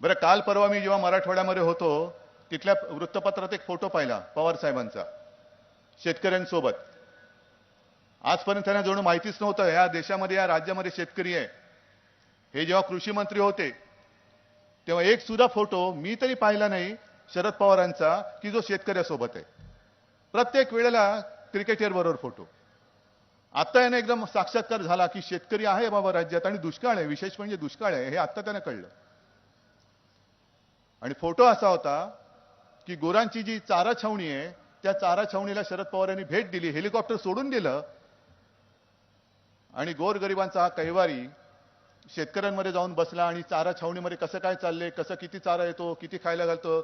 बरं काल परवा मी जेव्हा मराठवाड्यामध्ये होतो तिथल्या वृत्तपत्रात एक फोटो पाहिला पवार साहेबांचा शेतकऱ्यांसोबत. आजपर्यंत त्यांना जणू माहितीच नव्हतं या देशामध्ये या राज्यामध्ये शेतकरी आहे. हे जेव्हा कृषी मंत्री होते तेव्हा एक सुद्धा फोटो मी तरी पाहिला नाही शरद पवारांचा की जो शेतकऱ्यासोबत आहे. प्रत्येक वेळेला क्रिकेटर बरोबर फोटो. आता याने एकदम साक्षात्कार झाला की शेतकरी आहे बाबा राज्यात आणि दुष्काळ आहे विशेष म्हणजे दुष्काळ आहे हे आता त्यानं कळलं. आणि फोटो असा होता की गोरांची जी चारा छावणी आहे त्या चारा छावणीला शरद पवार यांनी भेट दिली हेलिकॉप्टर सोडून दिलं. आणि गोरगरिबांचा हा कैवारी शेतकऱ्यांमध्ये जाऊन बसला आणि चारा छावणीमध्ये कसं काय चाललंय कसं किती चारा येतो किती खायला घालतो.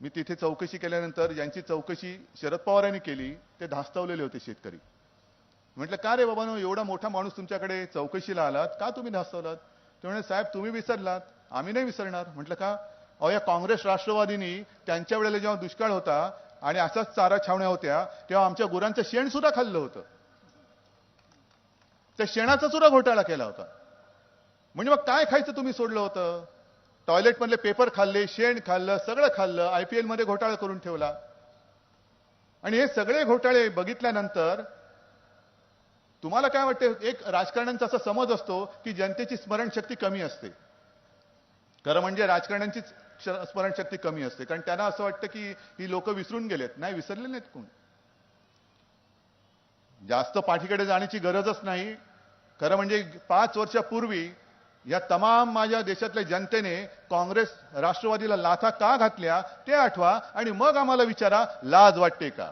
मी तिथे चौकशी केल्यानंतर यांची चौकशी शरद पवारांनी केली ते धास्तावलेले होते शेतकरी. म्हटलं का रे बाबानो एवढा मोठा माणूस तुमच्याकडे चौकशीला आलात? का तुम्ही धास्तावलात? ते म्हणे साहेब तुम्ही विसरलात. आम्ही नाही विसरणार. म्हटलं का? अहो या काँग्रेस राष्ट्रवादीनी त्यांच्या वेळेला जेव्हा दुष्काळ होता आणि असाच चारा छावण्या होत्या तेव्हा आमच्या गुरांचं शेण सुद्धा खाल्लं होतं. त्या शेणाचा सुद्धा घोटाळा केला होता. म्हणजे मग काय खायचं तुम्ही सोडलं होतं? टॉयलेट मधले पेपर खाल्ले शेण खाल्लं सगळं खाल्लं आयपीएलमध्ये घोटाळा करून ठेवला. आणि हे सगळे घोटाळे बघितल्यानंतर तुम्हाला काय वाटतं एक राजकारण्यांचा असा समज असतो की जनतेची स्मरणशक्ती कमी असते. खरं म्हणजे राजकारण्यांचीच स्मरणशक्ती कमी असते. कारण त्यांना असं वाटतं की ही लोक विसरून गेलेत. नाही विसरले नाहीत कोण? जास्त पाठीकडे जाण्याची गरजच नाही. खरं म्हणजे पाच वर्षापूर्वी या तमाम माझ्या देशातल्या जनतेने काँग्रेस राष्ट्रवादीला लाथा का घातल्या ते आठवा आणि मग आम्हाला विचारा लाज वाटते का?